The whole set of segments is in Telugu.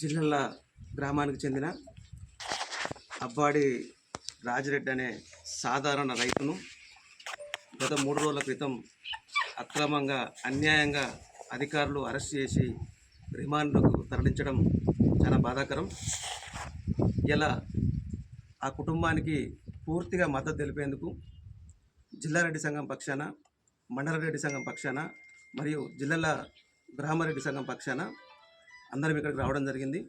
జిల్లల గ్రామానికి చెందిన అబ్బాడి రాజిరెడ్డి అనే సాధారణ రైతును గత మూడు రోజుల క్రితం అక్రమంగా అన్యాయంగా అధికారులు అరెస్ట్ చేసి రిమాండ్కు తరలించడం చాలా బాధాకరం. ఇలా ఆ కుటుంబానికి పూర్తిగా మద్దతు తెలిపేందుకు జిల్లారెడ్డి సంఘం పక్షాన మండలరెడ్డి సంఘం పక్షాన మరియు జిల్లాల గ్రామారెడ్డి సంఘం పక్షాన అందరం ఇక్కడికి రావడం జరిగింది.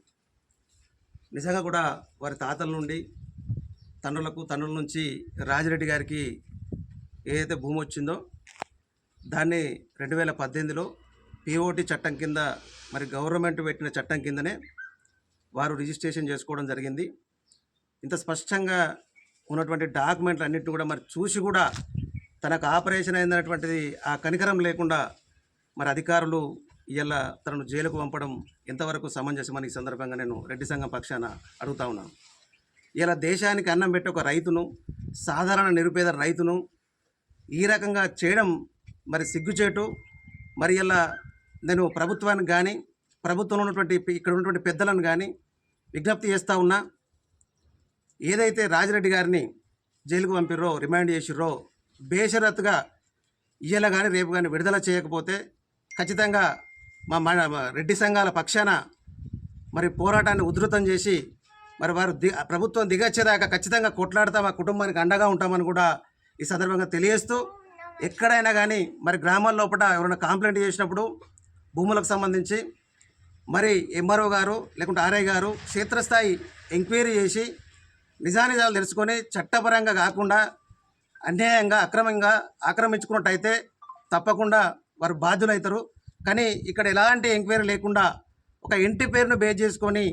నిజంగా కూడా వారి తాతల నుండి తండ్రులకు తండ్రుల నుంచి రాజిరెడ్డి గారికి ఏదైతే భూమి వచ్చిందో దాన్ని రెండు వేల పద్దెనిమిదిలో పిఓటి చట్టం కింద మరి గవర్నమెంట్ పెట్టిన చట్టం కిందనే వారు రిజిస్ట్రేషన్ చేసుకోవడం జరిగింది. ఇంత స్పష్టంగా ఉన్నటువంటి డాక్యుమెంట్లు అన్నింటిని కూడా మరి చూసి కూడా తనకు ఆపరేషన్ అయిందనేటువంటిది ఆ కనికరం లేకుండా మరి అధికారులు ఇలా తనను జైలుకు పంపడం ఎంతవరకు సమంజసమని ఈ సందర్భంగా నేను రెడ్డి సంఘం పక్షాన అడుగుతా ఉన్నాను ఇలా దేశానికి అన్నం పెట్టే ఒక రైతును సాధారణ నిరుపేద రైతును ఈ రకంగా చేయడం మరి సిగ్గుచేటు. మరి ఇలా నేను ప్రభుత్వానికి కానీ ప్రభుత్వంలో ఉన్నటువంటి ఇక్కడ ఉన్నటువంటి పెద్దలను కానీ విజ్ఞప్తి చేస్తూ ఉన్నా. ఏదైతే రాజిరెడ్డి గారిని జైలుకు పంపిర్రో రిమాండ్ చేసిర్రో బేషరత్తుగా ఇయ్యాల కానీ రేపు కానీ విడుదల చేయకపోతే ఖచ్చితంగా మా మన మా రెడ్డి సంఘాల పక్షాన మరి పోరాటాన్ని ఉధృతం చేసి మరి వారు ది ప్రభుత్వం దిగచ్చేదాకా ఖచ్చితంగా కొట్లాడతాం మా కుటుంబానికి అండగా ఉంటామని కూడా ఈ సందర్భంగా తెలియజేస్తూ ఎక్కడైనా కానీ మరి గ్రామాల లోపల ఎవరైనా కంప్లైంట్ చేసినప్పుడు భూములకు సంబంధించి మరి ఎంఆర్ఓ గారు లేకుంటే ఆర్ఐ గారు క్షేత్రస్థాయి ఎంక్వైరీ చేసి నిజానిజాలు తెలుసుకొని చట్టపరంగా కాకుండా అన్యాయంగా అక్రమంగా ఆక్రమించుకున్నట్టయితే తప్పకుండా వారు బాధ్యులవుతారు కానీ ఇక్కడ ఎలాంటి ఎంక్వైరీ లేకుండా ఒక ఇంటి పేరును బేస్ చేసుకొని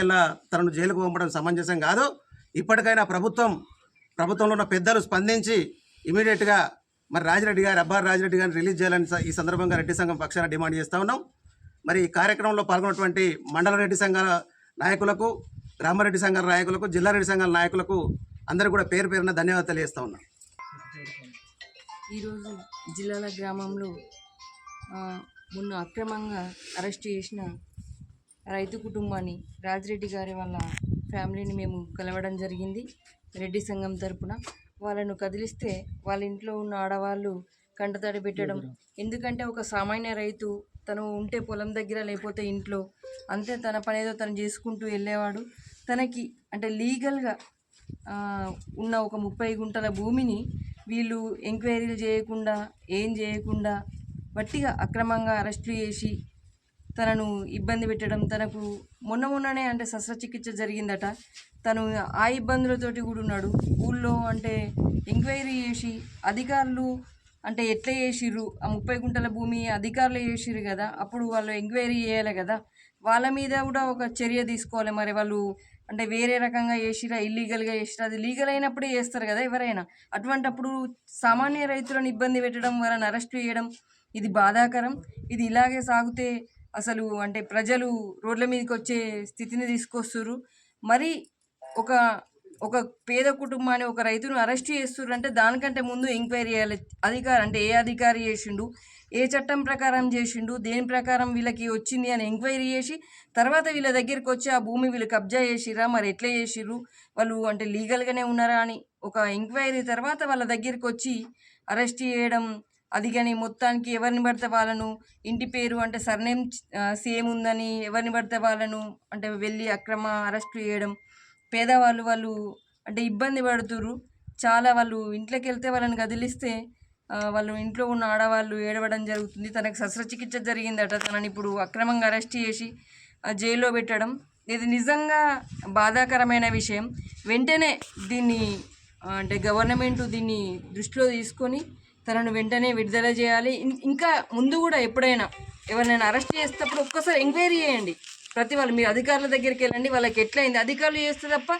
ఇలా తనను జైలుకు పంపడం సమంజసం కాదు. ఇప్పటికైనా ప్రభుత్వం ప్రభుత్వంలో ఉన్న పెద్దలు స్పందించి ఇమీడియట్గా మరి రాజిరెడ్డి గారు అబ్బారు రాజిరెడ్డి గారిని రిలీజ్ చేయాలని ఈ సందర్భంగా రెడ్డి సంఘం పక్షాన డిమాండ్ చేస్తూ ఉన్నాం. మరి ఈ కార్యక్రమంలో పాల్గొన్నటువంటి మండల రెడ్డి సంఘాల నాయకులకు గ్రామరెడ్డి సంఘాల నాయకులకు జిల్లా రెడ్డి సంఘాల నాయకులకు అందరూ కూడా పేరు పేరున ధన్యవాదాలు తెలియజేస్తూ ఉన్నాం. ఈరోజు జిల్లాల గ్రామంలో మొన్న అక్రమంగా అరెస్ట్ చేసిన రైతు కుటుంబాన్ని రాజిరెడ్డి గారి వాళ్ళ ఫ్యామిలీని మేము కలవడం జరిగింది. రెడ్డి సంఘం తరపున వాళ్ళను కదిలిస్తే వాళ్ళ ఇంట్లో ఉన్న ఆడవాళ్ళు కంటతడి పెట్టడం. ఎందుకంటే ఒక సామాన్య రైతు తను ఉంటే పొలం దగ్గర లేకపోతే ఇంట్లో అంతే తన పని ఏదో తను చేసుకుంటూ వెళ్ళేవాడు. తనకి అంటే లీగల్గా ఉన్న ఒక ముప్పై గుంటల భూమిని వీళ్ళు ఎంక్వైరీలు చేయకుండా ఏం చేయకుండా వట్టిగా అక్రమంగా అరెస్టులు చేసి తనను ఇబ్బంది పెట్టడం తనకు మొన్న మొన్ననే అంటే శస్త్రచికిత్స జరిగిందట. తను ఆ ఇబ్బందులతోటి కూడా ఉన్నాడు. ఊళ్ళో అంటే ఎంక్వైరీ చేసి అధికారులు అంటే ఎట్లా చేసిర్రు? ఆ ముప్పై గుంటల భూమి అధికారులు చేసిర్రు కదా. అప్పుడు వాళ్ళు ఎంక్వైరీ చేయాలి కదా. వాళ్ళ మీద కూడా ఒక చర్య తీసుకోవాలి మరి. వాళ్ళు అంటే వేరే రకంగా చేసిరా ఇల్లీగల్గా చేసిరా అది లీగల్ అయినప్పుడే చేస్తారు కదా ఎవరైనా. అటువంటప్పుడు సామాన్య రైతులను ఇబ్బంది పెట్టడం వాళ్ళని అరెస్ట్ చేయడం ఇది బాధాకరం. ఇది ఇలాగే సాగితే అసలు అంటే ప్రజలు రోడ్ల మీదకి వచ్చే స్థితిని తీసుకొస్తుర్రు. మరి ఒక ఒక పేద కుటుంబాన్ని ఒక రైతును అరెస్ట్ చేస్తుర్రు అంటే దానికంటే ముందు ఎంక్వైరీ చేయాలి. అధికారి అంటే ఏ అధికారి చేసిండు ఏ చట్టం ప్రకారం చేసిండు దేని ప్రకారం వీళ్ళకి వచ్చింది అని ఎంక్వైరీ చేసి తర్వాత వీళ్ళ దగ్గరికి వచ్చి ఆ భూమి వీళ్ళు కబ్జా చేసిరా మరి ఎట్లా చేసిర్రు వాళ్ళు అంటే లీగల్గానే ఉన్నారా అని ఒక ఎంక్వైరీ తర్వాత వాళ్ళ దగ్గరికి వచ్చి అరెస్ట్ చేయడం అది కానీ మొత్తానికి ఎవరిని పడితే వాళ్ళను ఇంటి పేరు అంటే సర్నేమ్ సేమ్ ఉందని ఎవరిని పడితే వాళ్ళను అంటే వెళ్ళి అక్రమ అరెస్ట్ చేయడం పేదవాళ్ళు వాళ్ళు అంటే ఇబ్బంది పడుతుర్రు. చాలా వాళ్ళు ఇంట్లోకి వెళ్తే వాళ్ళని కదిలిస్తే వాళ్ళు ఇంట్లో ఉన్న ఆడవాళ్ళు ఏడవడం జరుగుతుంది. తనకు శస్త్రచికిత్స జరిగిందట. తనని ఇప్పుడు అక్రమంగా అరెస్ట్ చేసి జైల్లో పెట్టడం ఇది నిజంగా బాధాకరమైన విషయం. వెంటనే దీన్ని అంటే గవర్నమెంట్ దీన్ని దృష్టిలో తీసుకొని తనను వెంటనే విడుదల చేయాలి. ఇంకా ముందు కూడా ఎప్పుడైనా ఎవరినైనా అరెస్ట్ చేసేటప్పుడు ఒక్కసారి ఎంక్వైరీ చేయండి. ప్రతి వాళ్ళు మీరు అధికారుల దగ్గరికి వెళ్ళండి. వాళ్ళకి ఎట్లయింది? అధికారులు చేస్తే తప్ప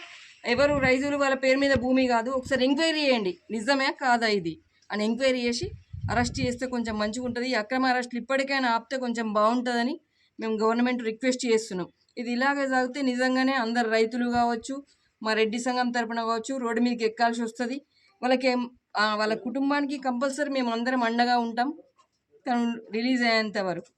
ఎవరు రైతులు వాళ్ళ పేరు మీద భూమి కాదు. ఒకసారి ఎంక్వైరీ చేయండి. నిజమే కాదా ఇది? అని ఎంక్వైరీ చేసి అరెస్ట్ చేస్తే కొంచెం మంచిగా ఉంటుంది ఈ అక్రమ అరెస్టులు ఇప్పటికైనా ఆపితే కొంచెం బాగుంటుందని మేము గవర్నమెంట్ రిక్వెస్ట్ చేస్తున్నాం. ఇది ఇలాగే సాగితే నిజంగానే అందరు రైతులు కావచ్చు మా రెడ్డి సంఘం తరపున కావచ్చు రోడ్డు మీదకి ఎక్కాల్సి వస్తుంది. వాళ్ళకి వాళ్ళ కుటుంబానికి కంపల్సరీ మేము అందరం అండగా ఉంటాం. తను రిలీజ్ అయ్యేంత వరకు.